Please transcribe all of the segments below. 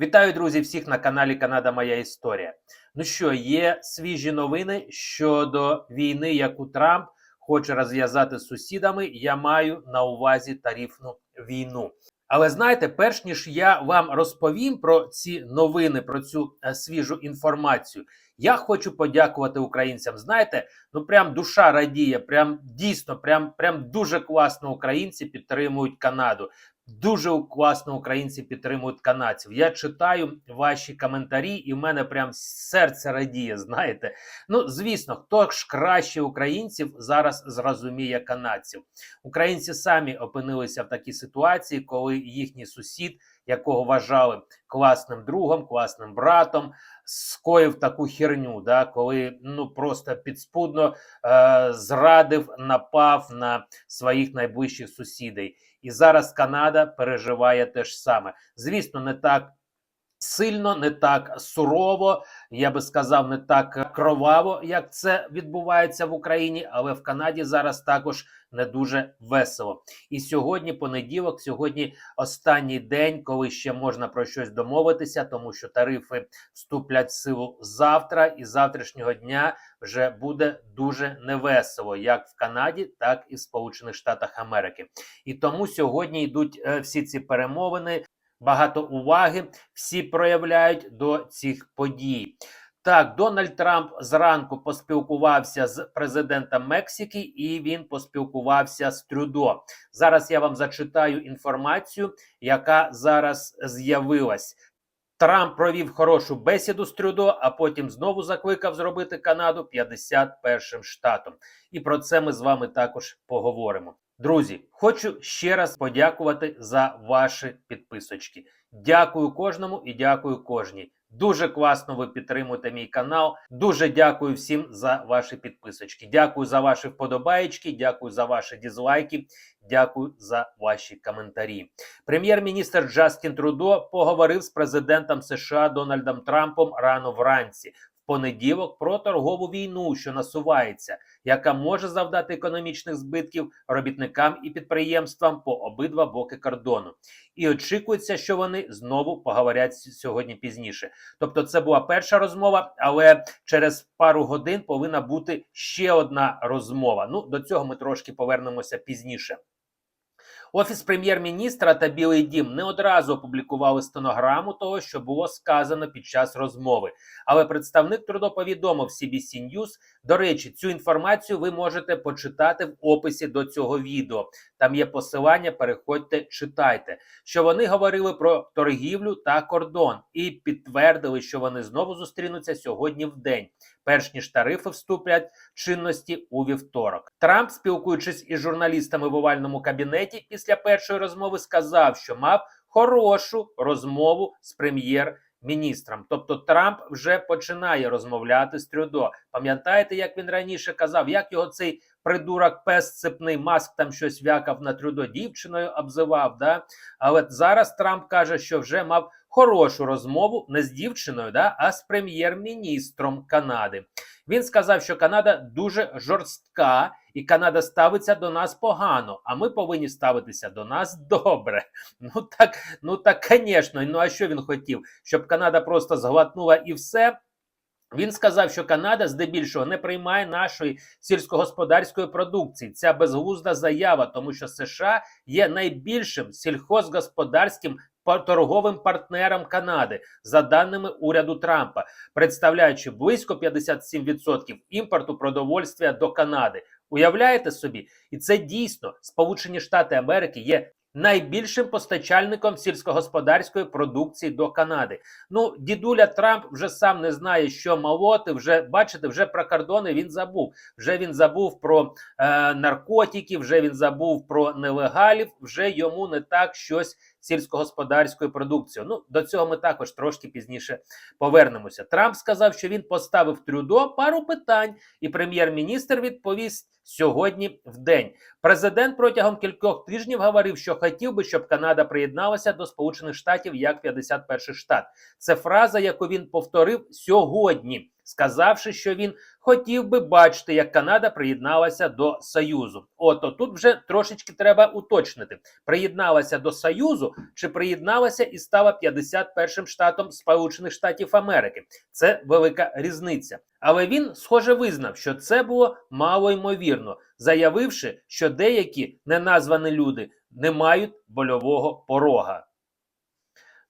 Вітаю, друзі, всіх на каналі Канада Моя Історія. Ну що, є свіжі новини щодо війни, яку Трамп хоче розв'язати з сусідами. Я маю на увазі тарифну війну. Але знаєте, перш ніж я вам розповім про ці новини, про цю е, свіжу інформацію, я хочу подякувати українцям. Знаєте, ну прям душа радіє, прям дійсно, прям, прям дуже класно українці підтримують Канаду. Дуже класно українці підтримують канадців. Я читаю ваші коментарі, і в мене прям серце радіє. Знаєте, ну звісно, хто ж краще українців зараз зрозуміє канадців. Українці самі опинилися в такій ситуації, коли їхній сусід, якого вважали класним другом, класним братом, скоїв таку херню, да, коли ну просто підспудно е, зрадив, напав на своїх найближчих сусідей. І зараз Канада переживає те ж саме. Звісно, не так сильно, не так сурово, я би сказав, не так кроваво, як це відбувається в Україні, але в Канаді зараз також не дуже весело. І сьогодні, понеділок, сьогодні останній день, коли ще можна про щось домовитися, тому що тарифи вступлять в силу завтра, і з завтрашнього дня вже буде дуже невесело, як в Канаді, так і в Сполучених Штатах Америки. І тому сьогодні йдуть е, всі ці перемовини багато уваги всі проявляють до цих подій. Так, Дональд Трамп зранку поспілкувався з президентом Мексики, і він поспілкувався з Трюдо. Зараз я вам зачитаю інформацію, яка зараз з'явилась. Трамп провів хорошу бесіду з Трюдо, а потім знову закликав зробити Канаду 51-м штатом. І про це ми з вами також поговоримо. Друзі, хочу ще раз подякувати за ваші підписочки. Дякую кожному і дякую кожній. Дуже класно ви підтримуєте мій канал. Дуже дякую всім за ваші підписочки. Дякую за ваші вподобаєчки, дякую за ваші дізлайки, дякую за ваші коментарі. Прем'єр-міністр Джастін Трудо поговорив з президентом США Дональдом Трампом рано вранці понеділок про торгову війну, що насувається, яка може завдати економічних збитків робітникам і підприємствам по обидва боки кордону. І очікується, що вони знову поговорять сьогодні пізніше. Тобто, це була перша розмова, але через пару годин повинна бути ще одна розмова. Ну до цього ми трошки повернемося пізніше. Офіс прем'єр-міністра та Білий Дім не одразу опублікували стенограму того, що було сказано під час розмови. Але представник трудо повідомив CBC News, До речі, цю інформацію ви можете почитати в описі до цього відео. Там є посилання. Переходьте, читайте, що вони говорили про торгівлю та кордон і підтвердили, що вони знову зустрінуться сьогодні в день перш ніж тарифи вступлять чинності у вівторок. Трамп, спілкуючись із журналістами в овальному кабінеті, після першої розмови сказав, що мав хорошу розмову з прем'єр. Міністром, тобто Трамп вже починає розмовляти з Трюдо. Пам'ятаєте, як він раніше казав, як його цей придурок пес цепний маск там щось вякав на Трюдо дівчиною обзивав. да? Але зараз Трамп каже, що вже мав хорошу розмову не з дівчиною, да, а з прем'єр-міністром Канади. Він сказав, що Канада дуже жорстка, і Канада ставиться до нас погано. А ми повинні ставитися до нас добре. Ну так, ну так, звісно. Ну а що він хотів? Щоб Канада просто зглотнула і все. Він сказав, що Канада здебільшого не приймає нашої сільськогосподарської продукції. Ця безглузда заява, тому що США є найбільшим сільхозгосподарським торговим партнером Канади, за даними уряду Трампа, представляючи близько 57% імпорту продовольствя до Канади. Уявляєте собі, і це дійсно Сполучені Штати Америки є найбільшим постачальником сільськогосподарської продукції до Канади. Ну, дідуля Трамп вже сам не знає, що молоти. Вже бачите, вже про кордони він забув. Вже він забув про е, наркотики, вже він забув про нелегалів. Вже йому не так щось сільськогосподарською продукцією. Ну до цього ми також трошки пізніше повернемося. Трамп сказав, що він поставив трюдо пару питань, і прем'єр-міністр відповість сьогодні в день. Президент протягом кількох тижнів говорив, що хотів би, щоб Канада приєдналася до Сполучених Штатів як 51 штат. Це фраза, яку він повторив сьогодні. сказавши, що він хотів би бачити, як Канада приєдналася до Союзу. Ото тут вже трошечки треба уточнити: приєдналася до Союзу чи приєдналася і стала 51-м штатом Сполучених Штатів Америки. Це велика різниця. Але він, схоже, визнав, що це було мало ймовірно, заявивши, що деякі неназвані люди не мають больового порога.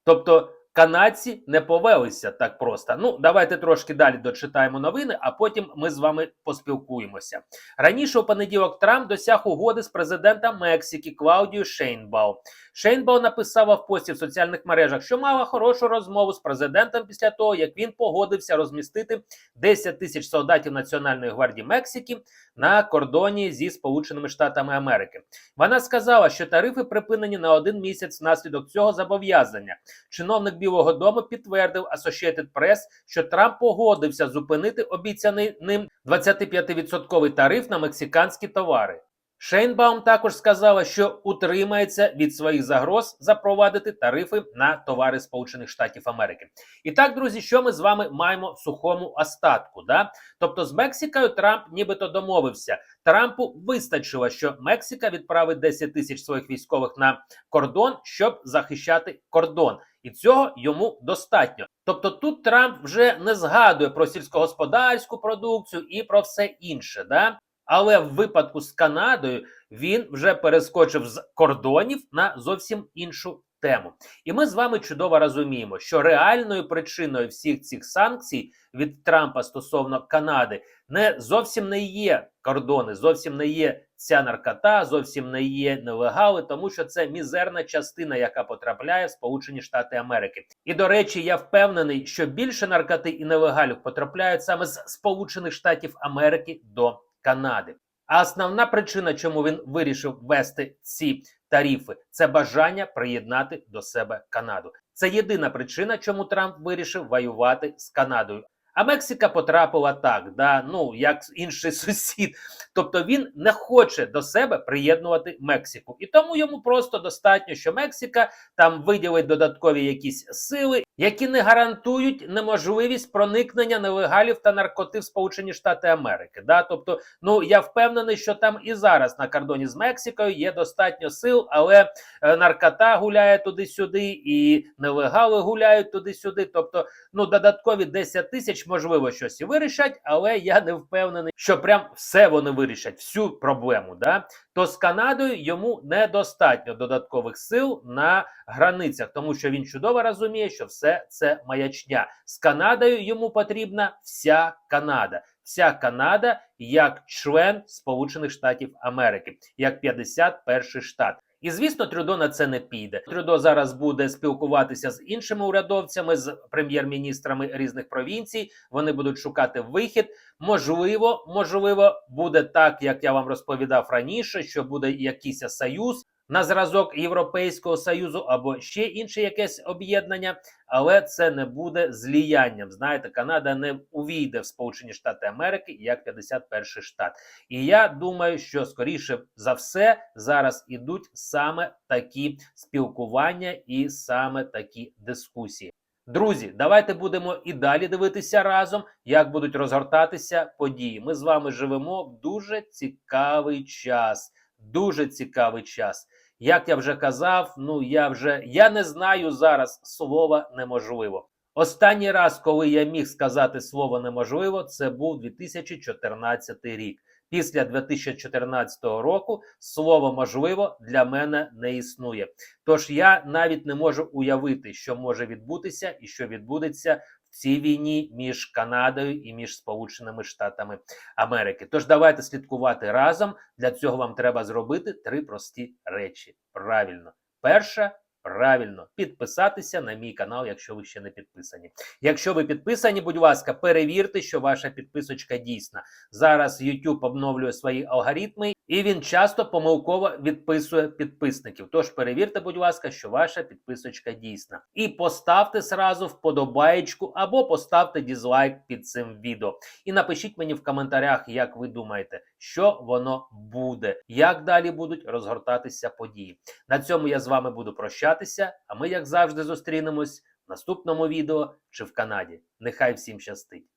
Тобто канадці не повелися так просто. Ну, давайте трошки далі дочитаємо новини, а потім ми з вами поспілкуємося. Раніше у понеділок Трамп досяг угоди з президентом Мексики Клаудією Шейнбау. Шейнбау написала в пості в соціальних мережах, що мала хорошу розмову з президентом після того, як він погодився розмістити 10 тисяч солдатів Національної гвардії Мексики на кордоні зі Сполученими Штатами Америки. Вона сказала, що тарифи припинені на один місяць внаслідок цього зобов'язання. Чиновник Білого Дому підтвердив Associated Press, що Трамп погодився зупинити обіцяний ним 25% тариф на мексиканські товари. Шейнбаум також сказала, що утримається від своїх загроз запровадити тарифи на товари Сполучених Штатів Америки. І так, друзі, що ми з вами маємо в сухому остатку? Да? Тобто, з Мексикою Трамп нібито домовився. Трампу вистачило, що Мексика відправить 10 тисяч своїх військових на кордон, щоб захищати кордон, і цього йому достатньо. Тобто тут Трамп вже не згадує про сільськогосподарську продукцію і про все інше. Да? Але в випадку з Канадою він вже перескочив з кордонів на зовсім іншу тему. І ми з вами чудово розуміємо, що реальною причиною всіх цих санкцій від Трампа стосовно Канади не зовсім не є кордони, зовсім не є ця наркота, зовсім не є нелегали, тому що це мізерна частина, яка потрапляє в Сполучені Штати Америки. І до речі, я впевнений, що більше наркоти і нелегалів потрапляють саме з Сполучених Штатів Америки до Канади. А основна причина, чому він вирішив ввести ці тарифи, це бажання приєднати до себе Канаду. Це єдина причина, чому Трамп вирішив воювати з Канадою. А Мексика потрапила так, да, ну як інший сусід. Тобто він не хоче до себе приєднувати Мексику, і тому йому просто достатньо, що Мексика там виділить додаткові якісь сили, які не гарантують неможливість проникнення нелегалів та наркоти в Сполучені Штати Америки. Да? Тобто, ну я впевнений, що там і зараз на кордоні з Мексикою є достатньо сил, але е, наркота гуляє туди-сюди, і нелегали гуляють туди-сюди. Тобто, ну додаткові 10 тисяч можливо щось і вирішать, але я не впевнений, що прям все вони вирішать, всю проблему. Да? То з Канадою йому недостатньо додаткових сил на границях, тому що він чудово розуміє, що все це маячня. З Канадою йому потрібна вся Канада. Вся Канада як член Сполучених Штатів Америки, як 51 штат. І звісно, Трюдо на це не піде. Трюдо зараз буде спілкуватися з іншими урядовцями, з прем'єр-міністрами різних провінцій. Вони будуть шукати вихід. Можливо, можливо, буде так, як я вам розповідав раніше, що буде якийсь союз на зразок Європейського союзу або ще інше якесь об'єднання, але це не буде зліянням. Знаєте, Канада не увійде в Сполучені Штати Америки як 51 штат. І я думаю, що скоріше за все зараз ідуть саме такі спілкування і саме такі дискусії. Друзі, давайте будемо і далі дивитися разом, як будуть розгортатися події. Ми з вами живемо в дуже цікавий час. Дуже цікавий час. Як я вже казав, ну я вже я не знаю зараз слова неможливо. Останній раз, коли я міг сказати слово неможливо, це був 2014 рік. Після 2014 року слово можливо для мене не існує. Тож я навіть не можу уявити, що може відбутися і що відбудеться цій війні між Канадою і між Сполученими Штатами Америки. Тож давайте слідкувати разом. Для цього вам треба зробити три прості речі. Правильно, перша. Правильно, підписатися на мій канал, якщо ви ще не підписані. Якщо ви підписані, будь ласка, перевірте, що ваша підписочка дійсна. Зараз YouTube обновлює свої алгоритми, і він часто помилково відписує підписників. Тож перевірте, будь ласка, що ваша підписочка дійсна. І поставте сразу вподобаєчку або поставте дізлайк під цим відео. І напишіть мені в коментарях, як ви думаєте, що воно буде, як далі будуть розгортатися події. На цьому я з вами буду прощатися. А ми, як завжди, зустрінемось в наступному відео чи в Канаді. Нехай всім щастить!